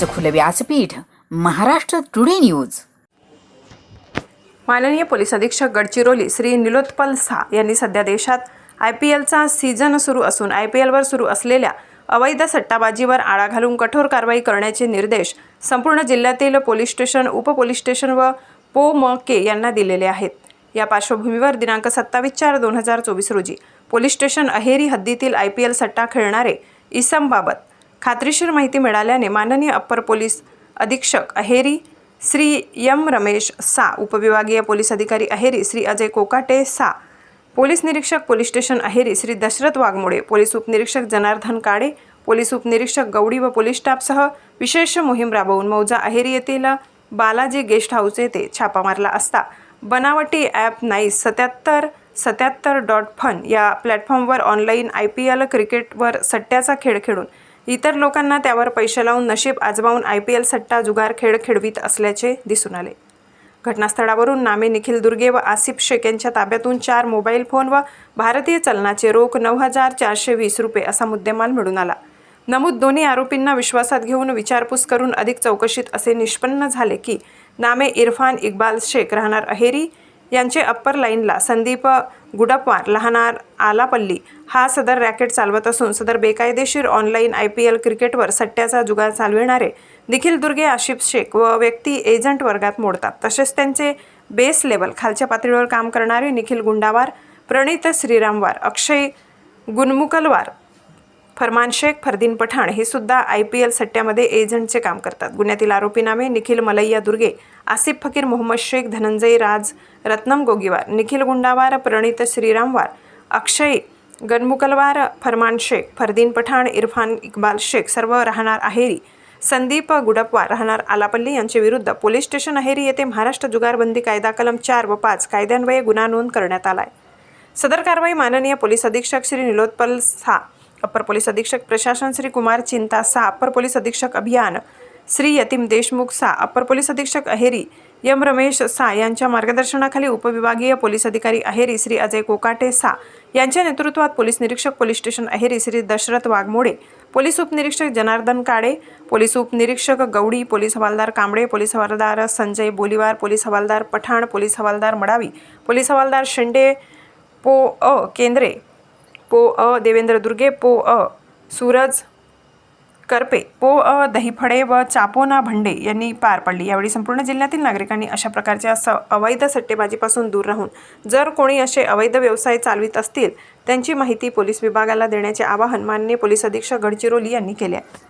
आज खुले व्यासपीठ महाराष्ट्र टुडे न्यूज. माननीय पोलीस अधीक्षक गडचिरोली श्री निलोत्पल सा यांनी सध्या देशात आय पी एलचा सीझन सुरू असून आय पी एलवर सुरू असलेल्या अवैध सट्टाबाजीवर आळा घालून कठोर कारवाई करण्याचे निर्देश संपूर्ण जिल्ह्यातील पोलीस स्टेशन उपपोलीस स्टेशन व पो म के यांना दिलेले आहेत. या पार्श्वभूमीवर दिनांक सत्तावीस चार दोन हजार चोवीस रोजी पोलीस स्टेशन अहेरी हद्दीतील आय पी एल सट्टा खेळणारे इसमबाबत खात्रीशीर माहिती मिळाल्याने माननीय अप्पर पोलीस अधीक्षक अहेरी श्री यम रमेश सा उपविभागीय पोलीस अधिकारी अहेरी श्री अजय कोकाटे सा पोलीस निरीक्षक police station Aheri Shri Dashrath Waghmode police उपनिरीक्षक जनार्दन काळे पोलीस उपनिरीक्षक गौडी व पोलीस स्टाफसह विशेष मोहीम राबवून मौजा अहेरी येथील बालाजी गेस्ट हाऊस येथे छापा मारला असता. बनावटी ॲप नाईस सत्याहत्तर सत्याहत्तर डॉट फन या प्लॅटफॉर्मवर ऑनलाईन आय पी एल क्रिकेटवर सट्ट्याचा खेळ खेळून इतर लोकांना त्यावर पैसे लावून नशीब आजमावून आय पी एल सट्टा जुगार खेळ खेळवित असल्याचे दिसून आले. घटनास्थळावरून नामे निखिल दुर्गे व आसिफ शेख यांच्या ताब्यातून चार मोबाईल फोन व भारतीय चलनाचे रोख नऊ हजार चारशे वीस रुपये असा मुद्देमाल मिळून आला. नमूद दोन्ही आरोपींना विश्वासात घेऊन विचारपूस करून अधिक चौकशीत असे निष्पन्न झाले की नामे इरफान इक्बाल शेख राहणार अहेरी यांचे अप्पर लाईनला संदीप गुडपवार लहानार आलापल्ली हा सदर रॅकेट चालवत असून सदर बेकायदेशीर ऑनलाईन आय पी एल क्रिकेटवर सट्ट्याचा जुगार चालविणारे निखिल दुर्गे आशिफ शेख व व्यक्ती एजंट वर्गात मोडतात. तसेच त्यांचे बेस लेवल खालच्या पातळीवर काम करणारे निखिल गुंडावार प्रणित श्रीरामवार अक्षय गुनमुकलवार फरमान शेख फरदीन पठाण हे सुद्धा आय पी एल सट्ट्यामध्ये एजंटचे काम करतात. गुन्ह्यातील आरोपी नामे निखिल मलैया दुर्गे आसिफ फकीर मोहम्मद शेख धनंजय राज रत्नम गोगीवार निखिल गुंडावार प्रणित श्रीरामवार अक्षय गणमुकलवार फरमान शेख फरदीन पठाण इरफान इक्बाल शेख सर्व राहणार अहेरी संदीप गुडपवार राहणार आलापल्ली यांच्याविरुद्ध पोलीस स्टेशन अहेरी येथे महाराष्ट्र जुगारबंदी कायदा कलम चार व पाच कायद्यान्वये गुन्हा नोंद करण्यात आला आहे सदर कारवाई माननीय पोलीस अधीक्षक श्री निलोत्पल सा अप्पर पोलीस अधीक्षक प्रशासन श्री कुमार चिंता सा अपर पोलीस अधीक्षक अभियान श्री यतीम देशमुख सा अपर पोलीस अधीक्षक अहेरी यम रमेश सा यांच्या मार्गदर्शनाखाली उपविभागीय पोलीस अधिकारी अहेरी श्री अजय कोकाटे सा यांच्या नेतृत्वात पोलीस निरीक्षक police station Aheri Shri Dashrath Waghmode police उपनिरीक्षक जनार्दन काळे पोलीस उपनिरीक्षक गौडी पोलीस हवालदार कांबळे पोलीस हवालदार संजय बोलिवार पोलीस हवालदार पठाण पोलीस हवालदार मडावी पोलीस हवालदार शेंडे पो अ केंद्रे पो अ देवेंद्र दुर्गे पो अ सूरज करपे पो अ दहीफडे व चापोना भंडे यांनी पार पडली. यावेळी संपूर्ण जिल्ह्यातील नागरिकांनी अशा प्रकारच्या स अवैध सट्टेबाजीपासून दूर राहून जर कोणी असे अवैध व्यवसाय चालवित असतील त्यांची माहिती पोलीस विभागाला देण्याचे आवाहन माननीय पोलीस अधीक्षक गडचिरोली यांनी केले आहे.